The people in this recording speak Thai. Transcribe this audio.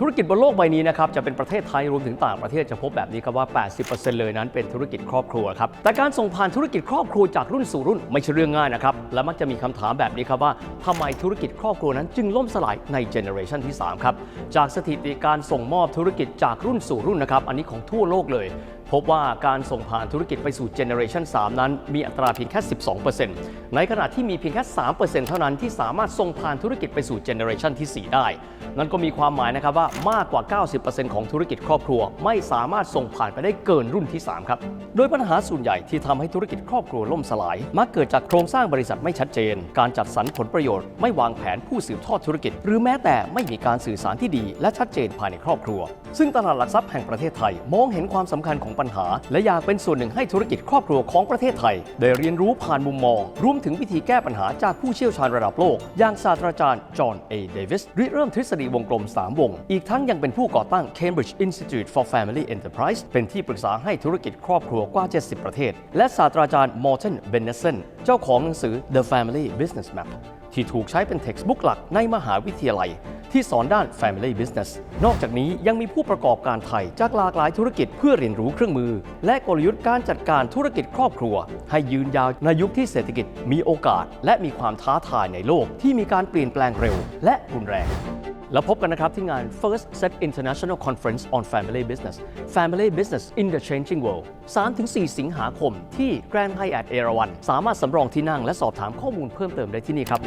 ธุรกิจบนโลกใบนี้นะครับจะเป็นประเทศไทยรวมถึงต่างประเทศจะพบแบบนี้ครับว่า 80%เลยนั้นเป็นธุรกิจครอบครัวครับแต่การส่งผ่านธุรกิจครอบครัวจากรุ่นสู่รุ่นไม่ใช่เรื่องง่ายนะครับและมักจะมีคำถามแบบนี้ครับว่าทำไมธุรกิจครอบครัวนั้นจึงล่มสลายในเจเนอเรชันที่3ครับจากสถิติการส่งมอบธุรกิจจากรุ่นสู่รุ่นนะครับอันนี้ของทั่วโลกเลยพบว่าการส่งผ่านธุรกิจไปสู่เจเนอเรชัน3นั้น มีอัตราเพียงแค่ 12%ในขณะที่มีเพียงแค่ 3%เท่านั้นที่สามารถส่งผ่านธุรกิจไปสู่เจเนอเรชันที่ 4 ได้ นั่นก็มีความหมายนะครับว่ามากกว่า 90%ของธุรกิจครอบครัว ไม่สามารถส่งผ่านไปได้เกินรุ่นที่ 3 ครับ โดยปัญหาส่วนใหญ่ที่ทำให้ธุรกิจครอบครัวล่มสลาย มักเกิดจากโครงสร้างบริษัทไม่ชัดเจน การจัดสรรผลประโยชน์ ไม่วางแผนผู้สืบทอดธุรกิจ หรือแม้แต่ไม่มีการสื่อสารที่ดี และชัดเจนภายในครอบครัว ซึ่งตลาดหลักทรัพย์แห่งประเทศไทย มองเห็นความสำคัญของปัญหา และอยากเป็นส่วนหนึ่งให้ธุรกิจครอบครัวของประเทศไทย ได้เรียนรู้ผ่านมุมมอง รวมถึงวิธีแก้ปัญหาจากผู้เชี่ยวชาญระดับโลก อย่างศาสตราจารย์ จอห์น เอ เดวิสริเริ่มทฤษฎีวงกลม 3 วง อีกทั้งยังเป็นผู้ก่อตั้ง Cambridge Institute for Family Enterprise เป็นที่ปรึกษาให้ธุรกิจครอบครัวกว่า 70 ประเทศ และศาสตราจารย์มอร์เทนเบนเนสเซนเจ้าของหนังสือ The Family Business Map ที่ถูกใช้เป็น textbook หลักในมหาวิทยาลัย ที่สอนด้าน Family Business นอกจากนี้ยังมีผู้ประกอบการไทยจากหลากหลายธุรกิจเพื่อเรียนรู้เครื่องมือ และกลยุทธ์การจัดการธุรกิจครอบครัว ให้ยืนยาวในยุคที่เศรษฐกิจมีโอกาส และมีความท้าทายในโลกที่มีการเปลี่ยนแปลงเร็ว และรุนแรงแล้วพบกันนะครับที่งาน First Set International Conference on Family Business Family Business in the Changing World 3-4 สิงหาคมที่ Grand Hyatt เอราวัน สามารถสำรองที่นั่งและสอบถามข้อมูลเพิ่มเติมได้ที่นี่ครับ